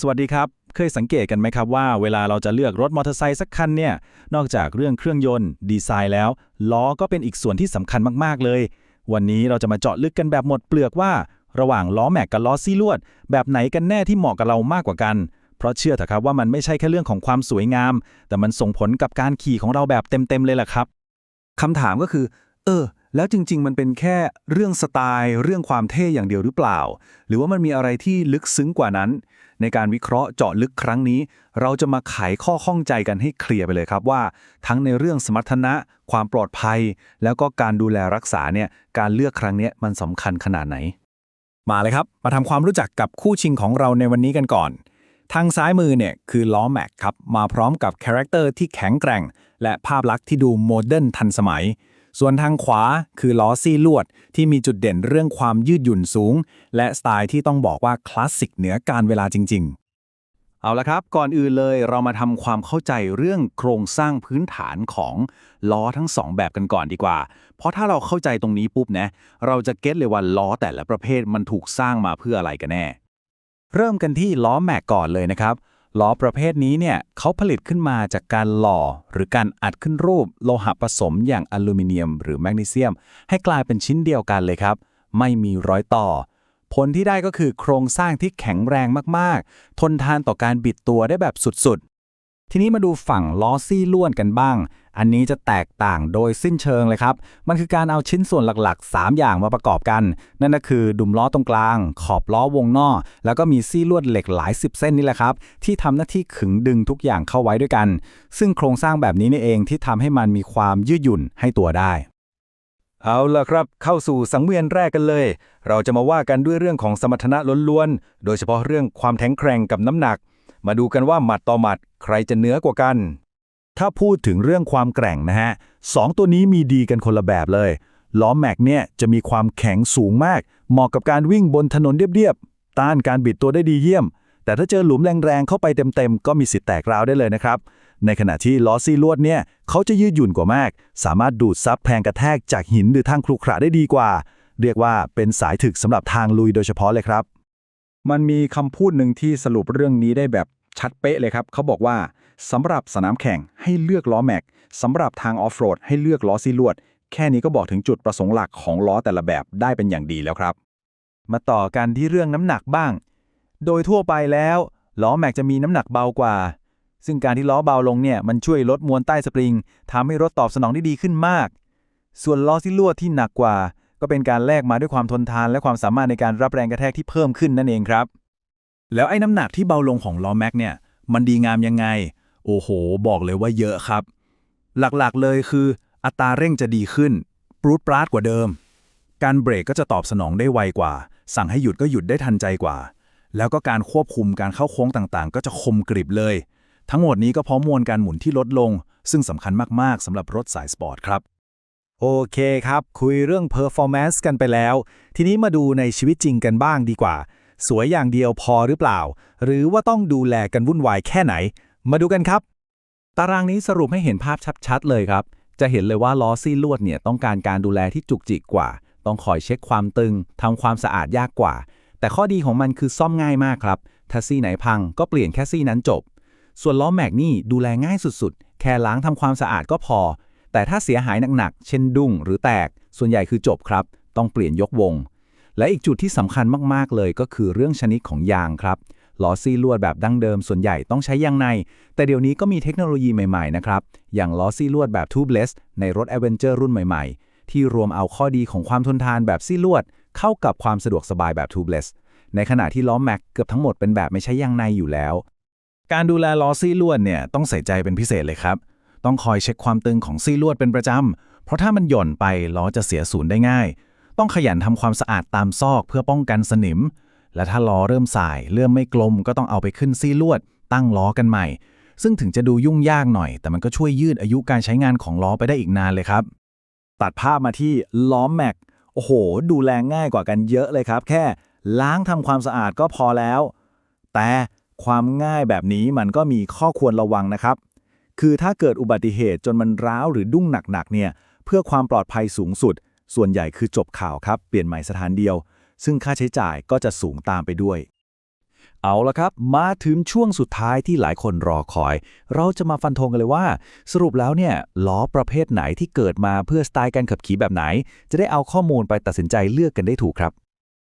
สวัสดีครับ เคยสังเกตกันไหมครับว่าเวลาเราจะเลือกรถมอเตอร์ไซค์สักคันเนี่ย นอกจากเรื่องเครื่องยนต์ ดีไซน์แล้ว ล้อก็เป็นอีกส่วนที่สำคัญมาก ๆ เลย วันนี้เราจะมาเจาะลึกกันแบบหมดเปลือกว่า ระหว่างล้อแม็กกับล้อซี่ลวด แบบไหนกันแน่ที่เหมาะกับเรามากกว่ากัน เพราะเชื่อเถอะครับว่ามันไม่ใช่แค่เรื่องของความสวยงาม แต่มันส่งผลกับการขี่ของเราแบบเต็มๆเลยล่ะครับคำถามก็คือ เออ แล้วจริง ๆ มันเป็นแค่เรื่องสไตล์เรื่องความเท่อย่างเดียวหรือเปล่า หรือว่ามันมีอะไรที่ลึกซึ้งกว่านั้น ในการวิเคราะห์เจาะลึกครั้งนี้ เราจะมาไขข้อข้องใจกันให้เคลียร์ไปเลยครับว่า ทั้งในเรื่องสมรรถนะ ความปลอดภัย แล้วก็การดูแลรักษาเนี่ยการเลือกครั้งนี้มันสำคัญขนาดไหน มาเลยครับ มาทำความรู้จักกับคู่ชิงของเราในวันนี้กันก่อน ทางซ้ายมือเนี่ยคือล้อแม็กครับมาพร้อมกับคาแรคเตอร์ที่แข็งแกร่ง และภาพลักษณ์ที่ดูโมเดิร์นทันสมัย ส่วนทางขวาคือล้อซี่ลวด ที่มีจุดเด่นเรื่องความยืดหยุ่นสูง และสไตล์ที่ต้องบอกว่าคลาสสิกเหนือการเวลาจริง ๆเอาละครับ ก่อนอื่นเลยเรามาทำความเข้าใจเรื่องโครงสร้างพื้นฐานของล้อทั้งสองแบบกันก่อนดีกว่า เพราะถ้าเราเข้าใจตรงนี้ปุ๊บนะ เราจะเก็ตเลยว่าล้อแต่ละประเภทมันถูกสร้างมาเพื่ออะไรกันแน่ เริ่มกันที่ล้อแม็กก่อนเลยนะครับ ล้อประเภทนี้เนี่ยเขาผลิตขึ้นมาจากการหล่อ หรือการอัดขึ้นรูปโลหะผสมอย่างอลูมิเนียม หรือแมกนีเซียม ให้กลายเป็นชิ้นเดียวกันเลยครับ ไม่มีรอยต่อ ผลที่ได้ก็คือโครงสร้างที่แข็งแรงมาก ๆ ทนทานต่อการบิดตัวได้แบบสุด ทีนี้มาดูฝั่งล้อซี่ล้วนกันบ้าง อันนี้จะแตกต่างโดยสิ้นเชิงเลยครับ มันคือการเอาชิ้นส่วนหลักๆ 3 อย่างมาประกอบกัน นั่นก็คือดุมล้อตรงกลาง ขอบล้อวงนอกแล้วก็มีซี่ลวดเหล็กหลายสิบเส้นนี่แหละครับ ที่ทำหน้าที่ขึงดึงทุกอย่างเข้าไว้ด้วยกัน ซึ่งโครงสร้างแบบนี้นี่เองที่ทำให้มันมีความยืดหยุ่นให้ตัวได้เอาล่ะครับ เข้าสู่สังเวียนแรกกันเลย เราจะมาว่ากันด้วยเรื่องของสมรรถนะล้วนๆ โดยเฉพาะเรื่องความแข็งแกร่งกับน้ำหนัก มาดูกันว่าหมัดต่อหมัดใครจะเหนือกว่ากัน ถ้าพูดถึงเรื่องความแกร่งนะฮะสองตัวนี้มีดีกันคนละแบบเลยล้อแม็กเนี่ยจะมีความแข็งสูงมาก เหมาะกับการวิ่งบนถนนเรียบๆ ต้านการบิดตัวได้ดีเยี่ยม แต่ถ้าเจอหลุมแรงๆ เข้าไปเต็มๆ ก็มีสิทธิ์แตกราวได้เลยนะครับ ในขณะที่ล้อซี่ลวดเนี่ยเขาจะยืดหยุ่นกว่ามาก สามารถดูดซับแรงกระแทกจากหินหรือทางครุขระได้ดีกว่า เรียกว่าเป็นสายถึกสำหรับทางลุยโดยเฉพาะเลยครับ มันมีคำพูดหนึ่งที่สรุปเรื่องนี้ได้แบบชัดเป๊ะเลยครับ เขาบอกว่าสำหรับสนามแข่งให้เลือกล้อแม็กสำหรับทางออฟโรดให้เลือกล้อซีลวด แค่นี้ก็บอกถึงจุดประสงค์หลักของล้อแต่ละแบบได้เป็นอย่างดีแล้วครับ มาต่อกันที่เรื่องน้ำหนักบ้าง โดยทั่วไปแล้วล้อแม็กจะมีน้ำหนักเบากว่า ซึ่งการที่ล้อเบาลงเนี่ยมันช่วยลดมวลใต้สปริงทำให้รถตอบสนองได้ดีขึ้นมาก ส่วนล้อที่ลวดที่หนักกว่า ก็เป็นการแลกมาด้วยความทนทานและความสามารถในการรับแรงกระแทกที่เพิ่มขึ้นนั่นเองครับ แล้วไอ้น้ำหนักที่เบาลงของล้อแม็กเนี่ยมันดีงามยังไง โอ้โห บอกเลยว่าเยอะครับ หลักๆเลยคือ อัตราเร่งจะดีขึ้นปรูดปราดกว่าเดิม การเบรกก็จะตอบสนองได้ไวกว่า สั่งให้หยุดก็หยุดได้ทันใจกว่า แล้วก็การควบคุมการเข้าโค้งต่างๆ ก็จะคมกริบเลย ทั้งหมดนี้ก็เพราะมวลการหมุนที่ลดลง ซึ่งสำคัญมากๆสำหรับรถสายสปอร์ตครับ โอเคครับ คุยเรื่อง performance กันไปแล้ว ทีนี้มาดูในชีวิตจริงกันบ้างดีกว่า สวยอย่างเดียวพอหรือเปล่า หรือว่าต้องดูแลกันวุ่นวายแค่ไหน มาดูกันครับ ตารางนี้สรุปให้เห็นภาพชัดๆ เลยครับ จะเห็นเลยว่าล้อซี่ลวดเนี่ยต้องการการดูแลที่จุกจิกกว่า ต้องคอยเช็คความตึงทำความสะอาดยากกว่า แต่ข้อดีของมันคือซ่อมง่ายมากครับ ถ้าซี่ไหนพังก็เปลี่ยนแค่ซี่นั้นจบ ส่วนล้อแม็กนี่ดูแลง่ายสุดๆ แค่ล้างทำความสะอาดก็พอ แต่ถ้าเสียหายหนักๆ เช่นดุ้งหรือแตก ส่วนใหญ่คือจบครับ ต้องเปลี่ยนยกวง และอีกจุดที่สำคัญมากๆ เลยก็คือเรื่องชนิดของยางครับ ล้อซี่ลวดแบบดั้งเดิม ส่วนใหญ่ต้องใช้ยางใน แต่เดี๋ยวนี้ก็มีเทคโนโลยีใหม่ๆ นะครับ อย่างล้อซี่ลวดแบบ tubeless ในรถ a v e n g e r รุ่นใหม่ๆ ที่รวมเอาข้อดีของความทนทานแบบซี่ลวด เข้ากับความสะดวกสบายแบบ tubeless ในขณะที่ล้อแม็กเกือบทั้งหมดเป็นแบบไม่ใช้ยางในอยู่แล้ว การดูแลล้อซี่ลวดเนี่ยต้องใส่ใจเป็นพิเศษเลยครับ ต้องคอยเช็คความตึงของซี่ลวดเป็นประจำ เพราะถ้ามันหย่อนไปล้อจะเสียศูนย์ได้ง่าย ต้องขยันทำความสะอาดตามซอกเพื่อป้องกันสนิม และถ้าล้อเริ่มสาย เริ่มไม่กลมก็ต้องเอาไปขึ้นซี่ลวด ตั้งล้อกันใหม่ ซึ่งถึงจะดูยุ่งยากหน่อย แต่มันก็ช่วยยืดอายุการใช้งานของล้อไปได้อีกนานเลยครับ ตัดภาพมาที่ล้อแม็กโอ้โห ดูแลง่ายกว่ากันเยอะเลยครับ แค่ล้างทำความสะอาดก็พอแล้ว แต่ความง่ายแบบนี้มันก็มีข้อควรระวังนะครับ คือถ้าเกิดอุบัติเหตุจนมันร้าวหรือดุ้งหนักๆเนี่ยเพื่อความปลอดภัยสูงสุด ส่วนใหญ่คือจบข่าวครับ เปลี่ยนใหม่สถานเดียว ซึ่งค่าใช้จ่ายก็จะสูงตามไปด้วย เอาละครับ มาถึงช่วงสุดท้ายที่หลายคนรอคอย เราจะมาฟันธงกันเลยว่า สรุปแล้วเนี่ยล้อประเภทไหนที่เกิดมาเพื่อสไตล์การขับขี่แบบไหน จะได้เอาข้อมูลไปตัดสินใจเลือกกันได้ถูกครับ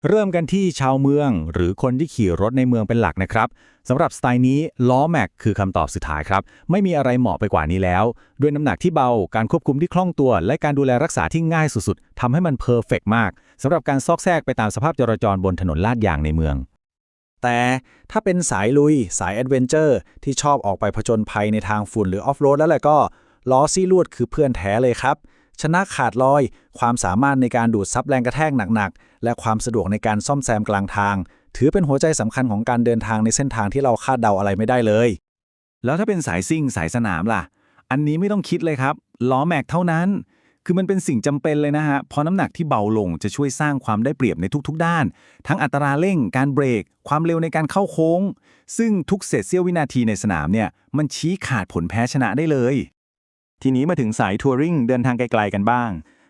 เริ่มกันที่ชาวเมือง หรือคนที่ขี่รถในเมืองเป็นหลักนะครับสำหรับสไตล์นี้ล้อแม็กคือคำตอบสุดท้ายครับ ไม่มีอะไรเหมาะไปกว่านี้แล้ว ด้วยน้ำหนักที่เบา การควบคุมที่คล่องตัว และการดูแลรักษาที่ง่ายสุดๆทำให้มันเพอร์เฟกมากสำหรับการซอกแซกไปตามสภาพจราจรบนถนนลาดยางในเมือง แต่ถ้าเป็นสายลุย สายแอดเวนเจอร์ที่ชอบออกไปผจญภัยในทางฝุ่นหรือออฟโรดแล้วแหละก็ล้อซี่ลวดคือเพื่อนแท้เลยครับ ชนะขาดลอย ความสามารถในการดูดซับแรงกระแทกหนักๆ และความสะดวกในการซ่อมแซมกลางทาง ถือเป็นหัวใจสำคัญของการเดินทางในเส้นทางที่เราคาดเดาอะไรไม่ได้เลย แล้วถ้าเป็นสายซิ่งสายสนามล่ะ อันนี้ไม่ต้องคิดเลยครับ ล้อแม็กเท่านั้น คือมันเป็นสิ่งจำเป็นเลยนะฮะ เพราะน้ำหนักที่เบาลงจะช่วยสร้างความได้เปรียบในทุกๆ ด้าน ทั้งอัตราเร่ง การเบรก ความเร็วในการเข้าโค้ง ซึ่งทุกเศษเสี้ยววินาทีในสนามเนี่ย มันชี้ขาดผลแพ้ชนะได้เลย ทีนี้มาถึงสายทัวริงเดินทางไกลๆกันบ้าง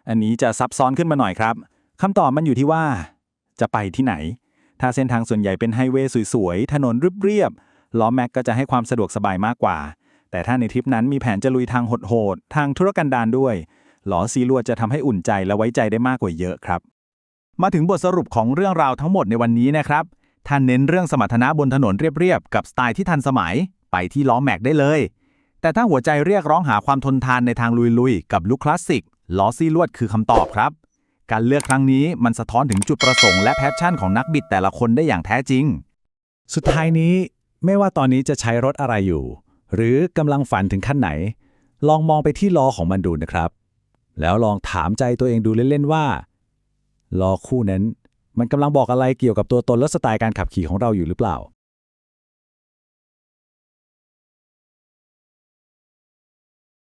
อันนี้จะซับซ้อนขึ้นมาหน่อยครับคำตอบมันอยู่ที่ว่า จะไปที่ไหน ถ้าเส้นทางส่วนใหญ่เป็นไฮเวย์สวยๆ ถนนเรียบๆ ล้อแม็กก็จะให้ความสะดวกสบายมากกว่า แต่ถ้าในทริปนั้นมีแผนจะลุยทางโหดๆ ทางธุรกันดารด้วย ล้อซีลวดจะทำให้อุ่นใจและไว้ใจได้มากกว่าเยอะครับ มาถึงบทสรุปของเรื่องราวทั้งหมดในวันนี้นะครับท่านเน้นเรื่องสมรรถนะบนถนนเรียบๆ กับสไตล์ที่ทันสมัย ไปที่ล้อแม็กได้เลย แต่ถ้าหัวใจเรียกร้องหาความทนทานในทางลุยๆ กับลุคคลาสสิกล้อซี่ลวดคือคำตอบครับ การเลือกครั้งนี้มันสะท้อนถึงจุดประสงค์และแพชชั่นของนักบิดแต่ละคนได้อย่างแท้จริง สุดท้ายนี้ไม่ว่าตอนนี้จะใช้รถอะไรอยู่ หรือกำลังฝันถึงขั้นไหน ลองมองไปที่ล้อของมันดูนะครับ แล้วลองถามใจตัวเองดูเล่นๆว่าล้อคู่นั้น มันกำลังบอกอะไรเกี่ยวกับตัวตนและสไตล์การขับขี่ของเราอยู่หรือเปล่า